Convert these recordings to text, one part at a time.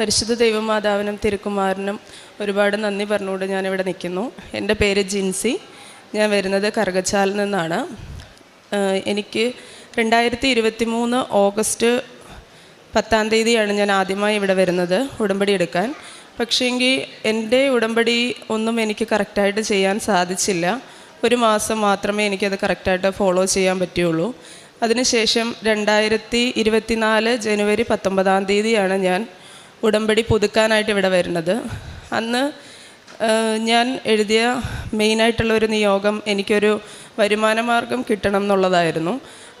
പരിശുദ്ധ ദൈവമാതാവിനും തിരുക്കുമാരനും ഒരുപാട് നന്ദി പറഞ്ഞുകൊണ്ട് ഞാനിവിടെ നിൽക്കുന്നു. എന്റെ പേര് ജിൻസി. ഞാൻ വരുന്നത് കറുകച്ചാലിൽ നിന്നാണ്. എനിക്ക് രണ്ടായിരത്തി ഇരുപത്തി മൂന്ന് ഓഗസ്റ്റ് പത്താം തീയതിയാണ് ഞാൻ ആദ്യമായി ഇവിടെ വരുന്നത് ഉടമ്പടി എടുക്കാൻ. പക്ഷേങ്കിൽ എന്റെ ഉടമ്പടി ഒന്നും എനിക്ക് കറക്റ്റായിട്ട് ചെയ്യാൻ സാധിച്ചില്ല. ഒരു മാസം മാത്രമേ എനിക്കത് കറക്റ്റായിട്ട് ഫോളോ ചെയ്യാൻ പറ്റുള്ളൂ. അതിനുശേഷം രണ്ടായിരത്തി ഇരുപത്തിനാല് ജനുവരി പത്തൊമ്പതാം തീയതിയാണ് ഞാൻ ഉടമ്പടി പുതുക്കാനായിട്ട് ഇവിടെ വരുന്നത്. അന്ന് ഞാൻ എഴുതിയ മെയിനായിട്ടുള്ള ഒരു നിയോഗം എനിക്കൊരു വരുമാന മാർഗം കിട്ടണം എന്നുള്ളതായിരുന്നു.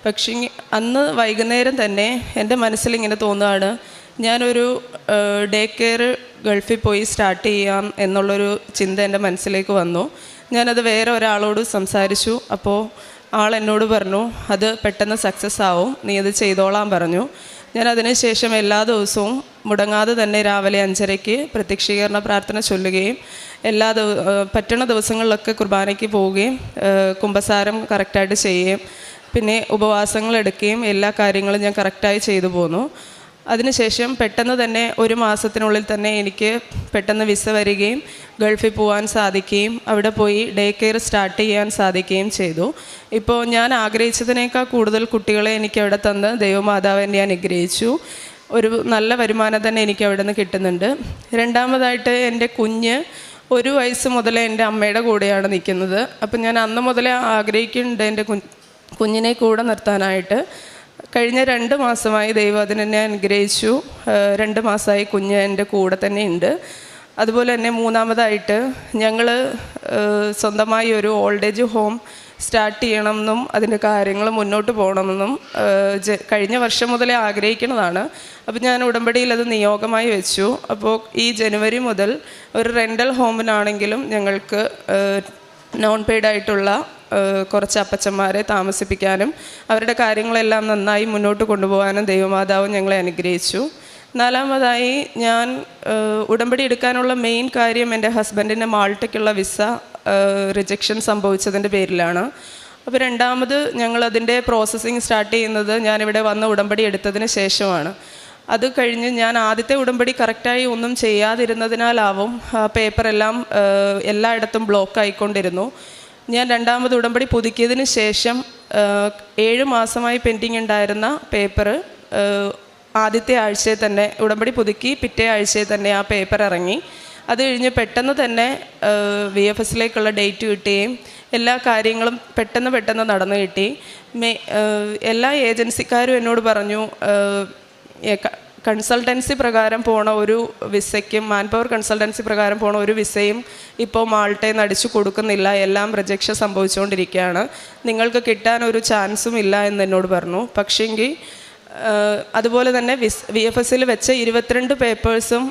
പക്ഷേ അന്ന് വൈകുന്നേരം തന്നെ എന്റെ മനസ്സിൽ ഇങ്ങനെ തോന്നുകയാണ് ഞാനൊരു ഡേ കെയർ ഗൾഫിൽ പോയി സ്റ്റാർട്ട് ചെയ്യാം എന്നുള്ളൊരു ചിന്ത എന്റെ മനസ്സിലേക്ക് വന്നു. ഞാനത് വേറെ ഒരാളോട് സംസാരിച്ചു. അപ്പോൾ ആൾ എന്നോട് പറഞ്ഞു അത് പെട്ടെന്ന് സക്സസ് ആവും. നീ അത് ചെയ്തോളാൻ പറഞ്ഞു. ഞാൻ അതിനുശേഷം എല്ലാ ദിവസവും മുടങ്ങാതെ തന്നെ രാവിലെ അഞ്ചരയ്ക്ക് പ്രത്യക്ഷീകരണ പ്രാർത്ഥന ചൊല്ലുകയും എല്ലാ ദിവ പറ്റണ ദിവസങ്ങളിലൊക്കെ കുർബാനയ്ക്ക് പോവുകയും കുംഭസാരം കറക്റ്റായിട്ട് ചെയ്യുകയും പിന്നെ ഉപവാസങ്ങൾ എടുക്കുകയും എല്ലാ കാര്യങ്ങളും ഞാൻ കറക്റ്റായി ചെയ്തു പോന്നു. അതിനുശേഷം പെട്ടെന്ന് തന്നെ ഒരു മാസത്തിനുള്ളിൽ തന്നെ എനിക്ക് പെട്ടെന്ന് വിസ വരികയും ഗൾഫിൽ പോകാൻ സാധിക്കുകയും അവിടെ പോയി ഡേ കെയർ സ്റ്റാർട്ട് ചെയ്യാൻ സാധിക്കുകയും ചെയ്തു. ഇപ്പോൾ ഞാൻ ആഗ്രഹിച്ചതിനേക്കാൾ കൂടുതൽ കുട്ടികളെ എനിക്ക് അവിടെ തന്ന് ദൈവമാതാവ് എന്നെ അനുഗ്രഹിച്ചു. ഒരു നല്ല വരുമാനം തന്നെ എനിക്ക് അവിടെ നിന്ന് കിട്ടുന്നുണ്ട്. രണ്ടാമതായിട്ട് എന്റെ കുഞ്ഞ് ഒരു വയസ്സ് മുതലേ എന്റെ അമ്മയുടെ കൂടെയാണ് നിൽക്കുന്നത്. അപ്പം ഞാൻ അന്ന് മുതലേ ആഗ്രഹിക്കുന്നുണ്ട് എന്റെ കുഞ്ഞിനെ കൂടെ നിർത്താനായിട്ട്. കഴിഞ്ഞ രണ്ട് മാസമായി ദൈവം അതിനെന്നെ അനുഗ്രഹിച്ചു. രണ്ട് മാസമായി കുഞ്ഞ് എന്റെ കൂടെ തന്നെ ഉണ്ട്. അതുപോലെ തന്നെ മൂന്നാമതായിട്ട് ഞങ്ങൾ സ്വന്തമായി ഒരു ഓൾഡ് ഏജ് ഹോം സ്റ്റാർട്ട് ചെയ്യണമെന്നും അതിന്റെ കാര്യങ്ങൾ മുന്നോട്ട് പോകണമെന്നും കഴിഞ്ഞ വർഷം മുതലേ ആഗ്രഹിക്കുന്നതാണ്. അപ്പോൾ ഞാൻ ഉടമ്പടിയിൽ അത് നിയോഗമായി വെച്ചു. അപ്പോൾ ഈ ജനുവരി മുതൽ ഒരു റെന്റൽ ഹോമിനാണെങ്കിലും ഞങ്ങൾക്ക് നോൺ പെയ്ഡ് ആയിട്ടുള്ള കുറച്ച് അപ്പച്ചന്മാരെ താമസിപ്പിക്കാനും അവരുടെ കാര്യങ്ങളെല്ലാം നന്നായി മുന്നോട്ട് കൊണ്ടുപോകാനും ദൈവമാതാവ് ഞങ്ങളെ അനുഗ്രഹിച്ചു. നാലാമതായി ഞാൻ ഉടമ്പടി എടുക്കാനുള്ള മെയിൻ കാര്യം എന്റെ ഹസ്ബൻഡിന്റെ മാൾട്ടയ്ക്കുള്ള വിസ റിജക്ഷൻ സംഭവിച്ചതിന്റെ പേരിലാണ്. അപ്പോൾ രണ്ടാമത് ഞങ്ങളതിന്റെ പ്രോസസ്സിങ് സ്റ്റാർട്ട് ചെയ്യുന്നത് ഞാനിവിടെ വന്ന ഉടമ്പടി എടുത്തതിന് ശേഷമാണ്. അത് കഴിഞ്ഞ് ഞാൻ ആദ്യത്തെ ഉടമ്പടി കറക്റ്റായി ഒന്നും ചെയ്യാതിരുന്നതിനാലാവും പേപ്പറെല്ലാം എല്ലായിടത്തും ബ്ലോക്ക് ആയിക്കൊണ്ടിരുന്നു. ഞാൻ രണ്ടാമത് ഉടമ്പടി പുതുക്കിയതിന് ശേഷം ഏഴ് മാസമായി പെൻഡിങ് ഉണ്ടായിരുന്ന പേപ്പർ ആദ്യത്തെ ആഴ്ചയിൽ തന്നെ ഉടമ്പടി പുതുക്കി പിറ്റേ ആഴ്ചയിൽ തന്നെ ആ പേപ്പർ ഇറങ്ങി. അത് കഴിഞ്ഞ് പെട്ടെന്ന് തന്നെ വി എഫ് എസിലേക്കുള്ള ഡേറ്റ് കിട്ടുകയും എല്ലാ കാര്യങ്ങളും പെട്ടെന്ന് പെട്ടെന്ന് നടന്നു കിട്ടി. എല്ലാ ഏജൻസിക്കാരും എന്നോട് പറഞ്ഞു കൺസൾട്ടൻസി പ്രകാരം പോണ ഒരു വിസയ്ക്കും മാൻ പവർ കൺസൾട്ടൻസി പ്രകാരം പോണ ഒരു വിസയും ഇപ്പോൾ മാൾട്ടയിൽ നിന്ന് അടിച്ചു കൊടുക്കുന്നില്ല. എല്ലാം റിജക്ഷൻ സംഭവിച്ചുകൊണ്ടിരിക്കുകയാണ്. നിങ്ങൾക്ക് കിട്ടാൻ ഒരു ചാൻസും ഇല്ല എന്ന് എന്നോട് പറഞ്ഞു. പക്ഷേങ്കിൽ അതുപോലെ തന്നെ വിസ് വി എഫ് എസിൽ വെച്ച ഇരുപത്തിരണ്ട് പേപ്പേഴ്സും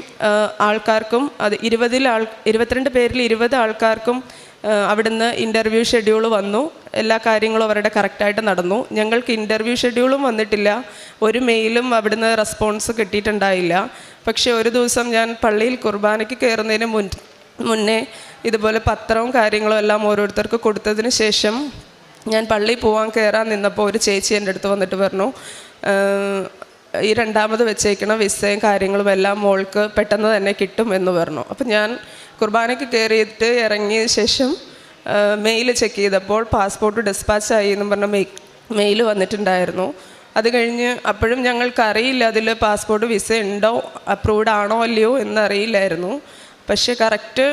ആൾക്കാർക്കും അത് ഇരുപതിൽ ആൾ ഇരുപത്തിരണ്ട് പേരിൽ ഇരുപത് ആൾക്കാർക്കും അവിടുന്ന് ഇന്റർവ്യൂ ഷെഡ്യൂൾ വന്നു. എല്ലാ കാര്യങ്ങളും അവരുടെ കറക്റ്റായിട്ട് നടന്നു. ഞങ്ങൾക്ക് ഇന്റർവ്യൂ ഷെഡ്യൂളും വന്നിട്ടില്ല. ഒരു മെയിലും അവിടുന്ന് റെസ്പോൺസ് കിട്ടിയിട്ടുണ്ടായില്ല. പക്ഷേ ഒരു ദിവസം ഞാൻ പള്ളിയിൽ കുർബാനയ്ക്ക് കയറുന്നതിന് മുൻ മുന്നേ ഇതുപോലെ പത്രവും കാര്യങ്ങളും എല്ലാം ഓരോരുത്തർക്ക് കൊടുത്തതിന് ശേഷം ഞാൻ പള്ളിയിൽ പോകാൻ കയറാൻ നിന്നപ്പോൾ ഒരു ചേച്ചി എന്റെ അടുത്ത് വന്നിട്ട് പറഞ്ഞു "ആഹ്, ഈ രണ്ടാമത് വെച്ചേക്കണ വിസയും കാര്യങ്ങളും എല്ലാം മോൾക്ക് പെട്ടെന്ന് തന്നെ കിട്ടും എന്ന് പറഞ്ഞു. അപ്പം ഞാൻ കുർബാനയ്ക്ക് കയറിയിട്ട് ഇറങ്ങിയ ശേഷം മെയിൽ ചെക്ക് ചെയ്തപ്പോൾ പാസ്പോർട്ട് ഡിസ്പാച്ച് ആയി എന്നും പറഞ്ഞ മെയ് മെയിൽ വന്നിട്ടുണ്ടായിരുന്നു. അത് കഴിഞ്ഞ് അപ്പോഴും ഞങ്ങൾക്കറിയില്ല അതിൽ പാസ്പോർട്ട് വിസ ഉണ്ടോ അപ്രൂവ്ഡ് ആണോ അല്ലയോ എന്നറിയില്ലായിരുന്നു. പക്ഷേ കറക്റ്റ്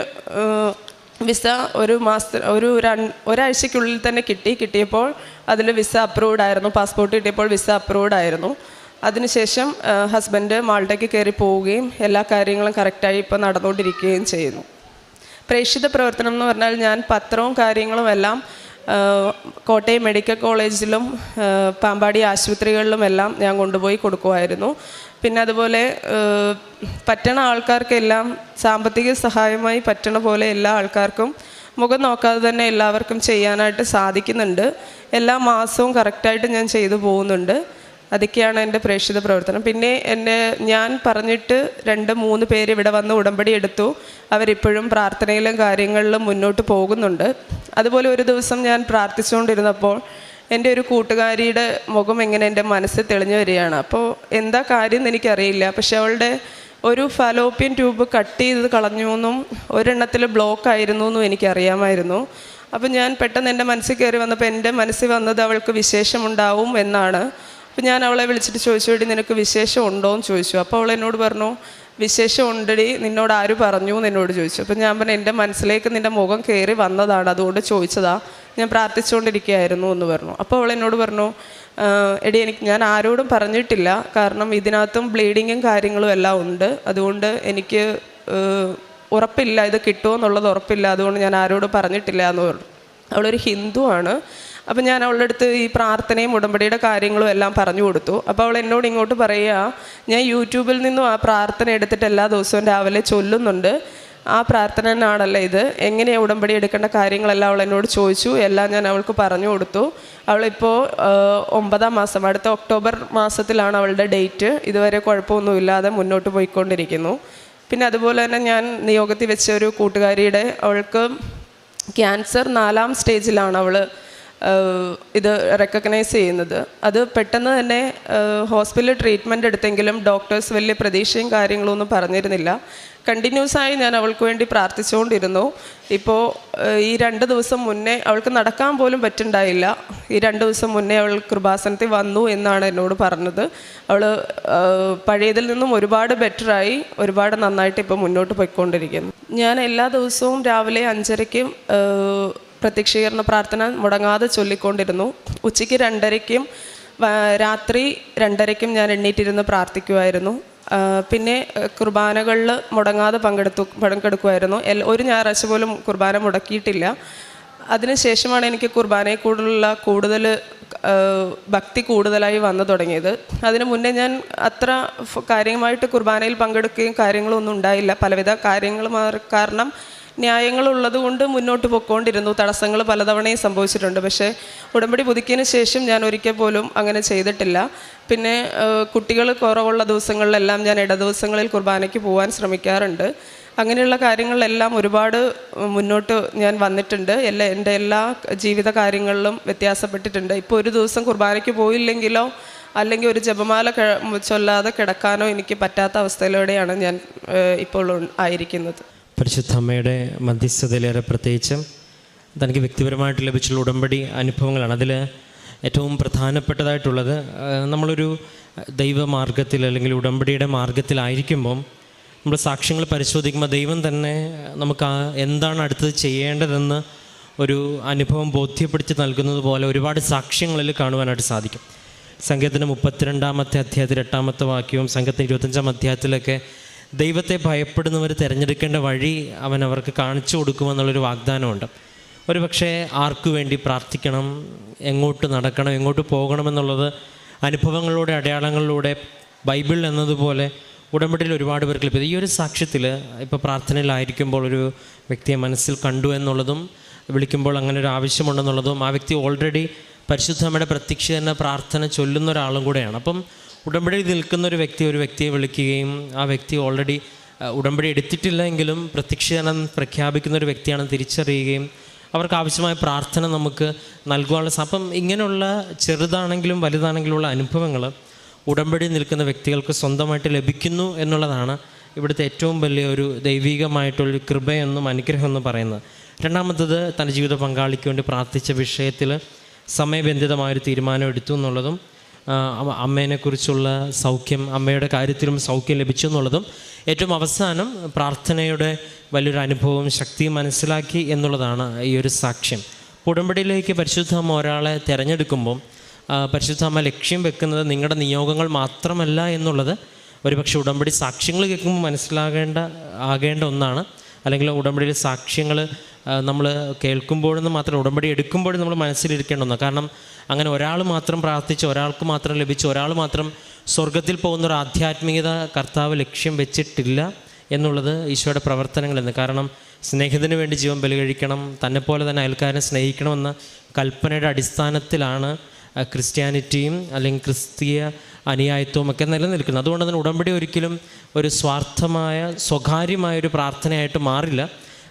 വിസ ഒരു മാസത്തിൽ ഒരു ഒരാഴ്ചയ്ക്കുള്ളിൽ തന്നെ കിട്ടി. കിട്ടിയപ്പോൾ അതിൽ വിസ അപ്രൂവ്ഡ് ആയിരുന്നു. പാസ്പോർട്ട് കിട്ടിയപ്പോൾ വിസ അപ്രൂവ്ഡ് ആയിരുന്നു. അതിനുശേഷം ഹസ്ബൻഡ് മാൾട്ടയ്ക്ക് കയറി പോവുകയും എല്ലാ കാര്യങ്ങളും കറക്റ്റായി ഇപ്പോൾ നടന്നുകൊണ്ടിരിക്കുകയും ചെയ്യുന്നു. പ്രേക്ഷിത പ്രവർത്തനം എന്ന് പറഞ്ഞാൽ ഞാൻ പത്രവും കാര്യങ്ങളും എല്ലാം കോട്ടയം മെഡിക്കൽ കോളേജിലും പാമ്പാടി ആശുപത്രികളിലും എല്ലാം ഞാൻ കൊണ്ടുപോയി കൊടുക്കുമായിരുന്നു. പിന്നെ അതുപോലെ പറ്റണ ആൾക്കാർക്കെല്ലാം സാമ്പത്തിക സഹായമായി പറ്റണ പോലെ എല്ലാ ആൾക്കാർക്കും മുഖം നോക്കാതെ തന്നെ എല്ലാവർക്കും ചെയ്യാനായിട്ട് സാധിക്കുന്നുണ്ട്. എല്ലാ മാസവും കറക്റ്റായിട്ട് ഞാൻ ചെയ്തു പോകുന്നുണ്ട്. അതൊക്കെയാണ് എന്റെ പ്രേക്ഷിത പ്രവർത്തനം. പിന്നെ എന്നെ ഞാൻ പറഞ്ഞിട്ട് രണ്ട് മൂന്ന് പേര് ഇവിടെ വന്ന് ഉടമ്പടി എടുത്തു. അവരിപ്പോഴും പ്രാർത്ഥനയിലും കാര്യങ്ങളിലും മുന്നോട്ട് പോകുന്നുണ്ട്. അതുപോലെ ഒരു ദിവസം ഞാൻ പ്രാർത്ഥിച്ചുകൊണ്ടിരുന്നപ്പോൾ എന്റെ ഒരു കൂട്ടുകാരിയുടെ മുഖം എങ്ങനെ എന്റെ മനസ്സിൽ തെളിഞ്ഞു വരികയാണ്. അപ്പോൾ എന്താ കാര്യം എന്ന് എനിക്കറിയില്ല. പക്ഷെ അവളുടെ ഒരു ഫലോപ്യൻ ട്യൂബ് കട്ട് ചെയ്ത് കളഞ്ഞു എന്നും ഒരെണ്ണത്തിൽ ബ്ലോക്ക് ആയിരുന്നു എന്നും എനിക്കറിയാമായിരുന്നു. അപ്പം ഞാൻ പെട്ടെന്ന് എന്റെ മനസ്സിൽ കയറി വന്നപ്പോൾ എന്റെ മനസ്സിൽ വന്നത് അവൾക്ക് വിശേഷമുണ്ടാവും എന്നാണ്. അപ്പം ഞാൻ അവളെ വിളിച്ചിട്ട് ചോദിച്ചു വേണ്ടി നിനക്ക് വിശേഷം ഉണ്ടോ എന്ന് ചോദിച്ചു. അപ്പോൾ അവൾ എന്നോട് പറഞ്ഞു വിശേഷം ഉണ്ടടി നിന്നോട് ആര് പറഞ്ഞു? എന്ന് എന്നോട് ചോദിച്ചു. അപ്പം ഞാൻ പറഞ്ഞു എന്റെ മനസ്സിലേക്ക് നിന്റെ മുഖം കയറി വന്നതാണ് അതുകൊണ്ട് ചോദിച്ചതാ. ഞാൻ പ്രാർത്ഥിച്ചുകൊണ്ടിരിക്കുകയായിരുന്നു എന്ന് പറഞ്ഞു. അപ്പോൾ അവൾ എന്നോട് പറഞ്ഞു "ആഹ് എടി എനിക്ക് ഞാൻ ആരോടും പറഞ്ഞിട്ടില്ല. കാരണം ഇതിനകത്തും ബ്ലീഡിങ്ങും കാര്യങ്ങളും എല്ലാം ഉണ്ട്. അതുകൊണ്ട് എനിക്ക് ഉറപ്പില്ല ഇത് കിട്ടുമോ എന്നുള്ളത് ഉറപ്പില്ല. അതുകൊണ്ട് ഞാൻ ആരോടും പറഞ്ഞിട്ടില്ല എന്ന് പറഞ്ഞു. അവളൊരു ഹിന്ദു ആണ്. അപ്പം ഞാൻ അവളുടെ അടുത്ത് ഈ പ്രാർത്ഥനയും ഉടമ്പടിയുടെ കാര്യങ്ങളും എല്ലാം പറഞ്ഞു കൊടുത്തു. അപ്പോൾ അവൾ എന്നോട് ഇങ്ങോട്ട് പറയുക ഞാൻ യൂട്യൂബിൽ നിന്നും ആ പ്രാർത്ഥന എടുത്തിട്ട് എല്ലാ ദിവസവും രാവിലെ ചൊല്ലുന്നുണ്ട്. ആ പ്രാർത്ഥന തന്നെയാണല്ലോ ഇത്? എങ്ങനെയാണ് ഉടമ്പടി എടുക്കേണ്ട കാര്യങ്ങളെല്ലാം അവൾ എന്നോട് ചോദിച്ചു. എല്ലാം ഞാൻ അവൾക്ക് പറഞ്ഞു കൊടുത്തു. അവളിപ്പോൾ ഒമ്പതാം മാസം അടുത്ത ഒക്ടോബർ മാസത്തിലാണ് അവളുടെ ഡേറ്റ്. ഇതുവരെ കുഴപ്പമൊന്നുമില്ലാതെ മുന്നോട്ട് പോയിക്കൊണ്ടിരിക്കുന്നു. പിന്നെ അതുപോലെ തന്നെ ഞാൻ നിയോഗത്തിൽ വെച്ച ഒരു കൂട്ടുകാരിയുടെ അവൾക്ക് ക്യാൻസർ നാലാം സ്റ്റേജിലാണ് അവൾ ഇത് റെക്കഗ്നൈസ് ചെയ്യുന്നത്. അത് പെട്ടെന്ന് തന്നെ ഹോസ്പിറ്റലിൽ ട്രീറ്റ്മെന്റ് എടുത്തെങ്കിലും ഡോക്ടേഴ്സ് വലിയ പ്രതീക്ഷയും കാര്യങ്ങളൊന്നും പറഞ്ഞിരുന്നില്ല. കണ്ടിന്യൂസ് ആയി ഞാൻ അവൾക്ക് വേണ്ടി പ്രാർത്ഥിച്ചുകൊണ്ടിരുന്നു. ഇപ്പോൾ ഈ രണ്ട് ദിവസം മുന്നേ അവൾക്ക് നടക്കാൻ പോലും പറ്റുണ്ടായില്ല. ഈ രണ്ട് ദിവസം മുന്നേ അവൾ കൃപാസനത്തിൽ വന്നു എന്നാണ് എന്നോട് പറഞ്ഞത്. അവൾ പഴയതിൽ നിന്നും ഒരുപാട് ബെറ്ററായി ഒരുപാട് നന്നായിട്ട് ഇപ്പോൾ മുന്നോട്ട് പോയിക്കൊണ്ടിരിക്കുന്നു. ഞാൻ എല്ലാ ദിവസവും രാവിലെ അഞ്ചരയ്ക്കും പ്രത്യക്ഷീകരണ പ്രാർത്ഥന മുടങ്ങാതെ ചൊല്ലിക്കൊണ്ടിരുന്നു. ഉച്ചയ്ക്ക് രണ്ടരയ്ക്കും രാത്രി രണ്ടരയ്ക്കും ഞാൻ എണ്ണീറ്റിരുന്ന് പ്രാർത്ഥിക്കുമായിരുന്നു പിന്നെ കുർബാനകളിൽ മുടങ്ങാതെ പങ്കെടുത്തു പങ്കെടുക്കുമായിരുന്നു ഒരു ഞായറാഴ്ച പോലും കുർബാന മുടക്കിയിട്ടില്ല. അതിനുശേഷമാണ് എനിക്ക് കുർബാനയെ കൂടുതലുള്ള കൂടുതൽ ഭക്തി കൂടുതലായി വന്നു തുടങ്ങിയത്. അതിനു മുന്നേ ഞാൻ അത്ര കാര്യമായിട്ട് കുർബാനയിൽ പങ്കെടുക്കുകയും കാര്യങ്ങളൊന്നും ഉണ്ടായില്ല. പലവിധ കാര്യങ്ങൾ കാരണം ന്യായങ്ങളുള്ളത് കൊണ്ട് മുന്നോട്ട് പൊക്കോണ്ടിരുന്നു. തടസ്സങ്ങൾ പലതവണയും സംഭവിച്ചിട്ടുണ്ട്. പക്ഷേ ഉടമ്പടി പുതുക്കിയതിന് ശേഷം ഞാൻ ഒരിക്കൽ പോലും അങ്ങനെ ചെയ്തിട്ടില്ല. പിന്നെ കുട്ടികൾ കുറവുള്ള ദിവസങ്ങളിലെല്ലാം ഞാൻ ഇട ദിവസങ്ങളിൽ കുർബാനയ്ക്ക് പോകാൻ ശ്രമിക്കാറുണ്ട്. അങ്ങനെയുള്ള കാര്യങ്ങളിലെല്ലാം ഒരുപാട് മുന്നോട്ട് ഞാൻ വന്നിട്ടുണ്ട്. എല്ലാ എന്റെ എല്ലാ ജീവിത കാര്യങ്ങളിലും വ്യത്യാസപ്പെട്ടിട്ടുണ്ട്. ഇപ്പോൾ ഒരു ദിവസം കുർബാനയ്ക്ക് പോയില്ലെങ്കിലോ അല്ലെങ്കിൽ ഒരു ജപമാല ചൊല്ലാതെ കിടക്കാനോ എനിക്ക് പറ്റാത്ത അവസ്ഥയിലൂടെയാണ് ഞാൻ ഇപ്പോൾ ആയിരിക്കുന്നത്. പരിശുദ്ധ അമ്മയുടെ മധ്യസ്ഥതയിലേറെ പ്രത്യേകിച്ച് തനിക്ക് വ്യക്തിപരമായിട്ട് ലഭിച്ചുള്ള ഉടമ്പടി അനുഭവങ്ങളാണ്. അതിൽ ഏറ്റവും പ്രധാനപ്പെട്ടതായിട്ടുള്ളത് നമ്മളൊരു ദൈവമാർഗത്തിൽ അല്ലെങ്കിൽ ഉടമ്പടിയുടെ മാർഗത്തിലായിരിക്കുമ്പം നമ്മൾ സാക്ഷ്യങ്ങൾ പരിശോധിക്കുമ്പോൾ ദൈവം തന്നെ നമുക്ക് എന്താണ് അടുത്തത് ചെയ്യേണ്ടതെന്ന് ഒരു അനുഭവം ബോധ്യപ്പെടുത്തി നൽകുന്നത് പോലെ ഒരുപാട് സാക്ഷ്യങ്ങളിൽ കാണുവാനായിട്ട് സാധിക്കും. സംഘത്തിന്റെ മുപ്പത്തിരണ്ടാമത്തെ അധ്യായത്തിൽ എട്ടാമത്തെ വാക്യവും സംഘത്തിന്റെ ഇരുപത്തഞ്ചാം അധ്യായത്തിലൊക്കെ ദൈവത്തെ ഭയപ്പെടുന്നവർ തിരഞ്ഞെടുക്കേണ്ട വഴി അവൻ അവർക്ക് കാണിച്ചു കൊടുക്കുമെന്നുള്ളൊരു വാഗ്ദാനമുണ്ട്. ഒരു പക്ഷേ ആർക്കു വേണ്ടി പ്രാർത്ഥിക്കണം എങ്ങോട്ട് നടക്കണം എങ്ങോട്ട് പോകണമെന്നുള്ളത് അനുഭവങ്ങളിലൂടെ അടയാളങ്ങളിലൂടെ ബൈബിൾ എന്നതുപോലെ ഉടമ്പടിയിൽ ഒരുപാട് പേർക്ക് ലഭിക്കും. ഈ ഒരു സാക്ഷ്യത്തിൽ ഇപ്പോൾ പ്രാർത്ഥനയിലായിരിക്കുമ്പോൾ ഒരു വ്യക്തിയെ മനസ്സിൽ കണ്ടു എന്നുള്ളതും വിളിക്കുമ്പോൾ അങ്ങനെ ഒരു ആവശ്യമുണ്ടെന്നുള്ളതും ആ വ്യക്തി ഓൾറെഡി പരിശുദ്ധമ്മയുടെ തന്നെ പ്രാർത്ഥന ചൊല്ലുന്ന ഒരാളും കൂടെയാണ്. അപ്പം ഉടമ്പടിയിൽ നിൽക്കുന്ന ഒരു വ്യക്തി ഒരു വ്യക്തിയെ വിളിക്കുകയും ആ വ്യക്തി ഓൾറെഡി ഉടമ്പടി എടുത്തിട്ടില്ല എങ്കിലും പ്രത്യക്ഷീകരണം പ്രഖ്യാപിക്കുന്ന ഒരു വ്യക്തിയാണെന്ന് തിരിച്ചറിയുകയും അവർക്ക് ആവശ്യമായ പ്രാർത്ഥന നമുക്ക് നൽകുവാനുള്ള അപ്പം ഇങ്ങനെയുള്ള ചെറുതാണെങ്കിലും വലുതാണെങ്കിലും ഉള്ള അനുഭവങ്ങൾ ഉടമ്പടി നിൽക്കുന്ന വ്യക്തികൾക്ക് സ്വന്തമായിട്ട് ലഭിക്കുന്നു എന്നുള്ളതാണ് ഇവിടുത്തെ ഏറ്റവും വലിയ ഒരു ദൈവികമായിട്ടുള്ളൊരു കൃപയെന്നും അനുഗ്രഹമെന്നും പറയുന്നത്. രണ്ടാമത്തത് തന്റെ ജീവിത പങ്കാളിക്ക് വേണ്ടി പ്രാർത്ഥിച്ച വിഷയത്തിൽ സമയബന്ധിതമായൊരു തീരുമാനം എടുത്തു എന്നുള്ളതും അമ്മേനെക്കുറിച്ചുള്ള സൗഖ്യം അമ്മയുടെ കാര്യത്തിലും സൗഖ്യം ലഭിച്ചു എന്നുള്ളതും ഏറ്റവും അവസാനം പ്രാർത്ഥനയുടെ വലിയൊരു അനുഭവം ശക്തി മനസ്സിലാക്കി എന്നുള്ളതാണ് ഈ ഒരു സാക്ഷ്യം. ഉടമ്പടിയിലേക്ക് പരിശുദ്ധ അമ്മ ഒരാളെ തിരഞ്ഞെടുക്കുമ്പം പരിശുദ്ധമ്മ ലക്ഷ്യം വെക്കുന്നത് നിങ്ങളുടെ നിയോഗങ്ങൾ മാത്രമല്ല എന്നുള്ളത് ഒരുപക്ഷെ ഉടമ്പടി സാക്ഷ്യങ്ങൾ കേൾക്കുമ്പോൾ മനസ്സിലാകേണ്ട ആകേണ്ട ഒന്നാണ്. അല്ലെങ്കിൽ ഉടമ്പടിയിൽ സാക്ഷ്യങ്ങൾ നമ്മൾ കേൾക്കുമ്പോഴെന്ന് മാത്രം ഉടമ്പടി എടുക്കുമ്പോഴും നമ്മൾ മനസ്സിലിരിക്കേണ്ട ഒന്നാണ് കാരണം അങ്ങനെ ഒരാൾ മാത്രം പ്രാർത്ഥിച്ച് ഒരാൾക്ക് മാത്രം ലഭിച്ച് ഒരാൾ മാത്രം സ്വർഗത്തിൽ പോകുന്ന ഒരു ആധ്യാത്മികത കർത്താവ് ലക്ഷ്യം വെച്ചിട്ടില്ല എന്നുള്ളത് ഈശോയുടെ പ്രവർത്തനങ്ങളെന്ന്. കാരണം സ്നേഹത്തിന് വേണ്ടി ജീവൻ ബലികഴിക്കണം തന്നെപ്പോലെ തന്നെ അയൽക്കാരനെ സ്നേഹിക്കണമെന്ന കൽപ്പനയുടെ അടിസ്ഥാനത്തിലാണ് ക്രിസ്ത്യാനിറ്റിയും അല്ലെങ്കിൽ ക്രിസ്തീയ അനുയായിത്വവും ഒക്കെ നിലനിൽക്കുന്നത്. അതുകൊണ്ട് തന്നെ ഉടമ്പടി ഒരിക്കലും ഒരു സ്വാർത്ഥമായ സ്വകാര്യമായ ഒരു പ്രാർത്ഥനയായിട്ട് മാറില്ല.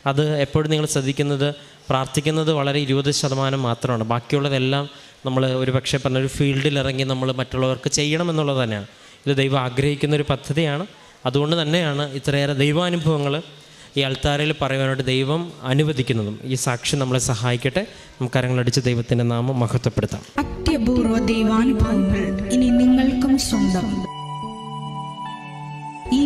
അത് എപ്പോഴും നിങ്ങൾ ശ്രദ്ധിക്കുന്നത് പ്രാർത്ഥിക്കുന്നത് വളരെ ഇരുപത് ശതമാനം മാത്രമാണ്. ബാക്കിയുള്ളതെല്ലാം നമ്മൾ ഒരു പക്ഷേ പറഞ്ഞ ഒരു ഫീൽഡിൽ ഇറങ്ങി നമ്മൾ മറ്റുള്ളവർക്ക് ചെയ്യണമെന്നുള്ളത് തന്നെയാണ്. ഇത് ദൈവം ആഗ്രഹിക്കുന്ന ഒരു പദ്ധതിയാണ്. അതുകൊണ്ട് തന്നെയാണ് ഇത്രയേറെ ദൈവാനുഭവങ്ങൾ ഈ അൾത്താരയിൽ പറയുവാനായിട്ട് ദൈവം അനുവദിക്കുന്നതും. ഈ സാക്ഷി നമ്മളെ സഹായിക്കട്ടെ. നമുക്ക് കരങ്ങളടിച്ച് ദൈവത്തിന്റെ നാമം മഹത്വപ്പെടുത്താം. അത്യപൂർവ ദൈവാനുഭവങ്ങൾ ഇനി നിങ്ങൾക്കും സ്വന്തം. ഈ